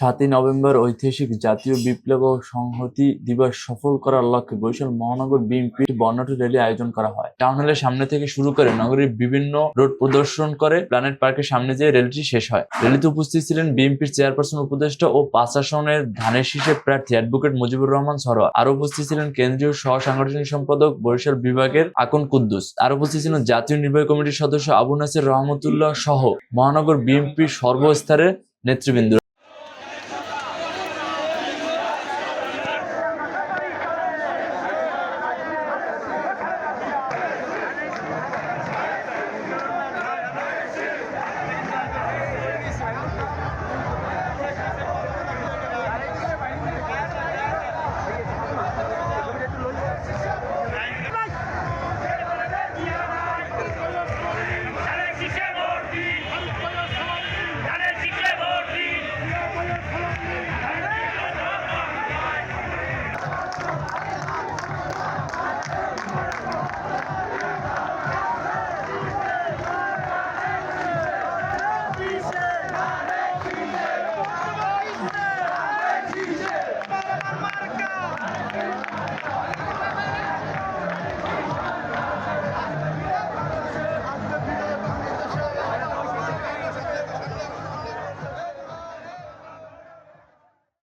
সাতই নভেম্বর ঐতিহাসিক জাতীয় বিপ্লব ও সংহতি দিবস সফল করার লক্ষ্যে বরিশাল মহানগর বিএনপি বর্ণাঢ্য র্যালি আয়োজন করা হয়। টাউন হলের সামনে থেকে শুরু করে নগরীর বিভিন্ন রোড প্রদর্শন করে প্ল্যানেট পার্কের সামনে যেয়ে র্যালিটি শেষ হয়। র্যালিতে উপস্থিত ছিলেন বিএনপির চেয়ারপারসন উপদেষ্টা ও পাঁচ আসনের ধানের শীষের প্রার্থী অ্যাডভোকেট মুজিবুর রহমান সরোয়ার। আরও উপস্থিত ছিলেন কেন্দ্রীয় সহ সাংগঠনিক সম্পাদক বরিশাল বিভাগের আকন কুদ্দুস। আর উপস্থিত ছিলেন জাতীয় নির্বাহী কমিটির সদস্য আবু নাসির রহমতুল্লাহ সহ মহানগর বিএনপির সর্বস্তরের নেতৃবৃন্দ।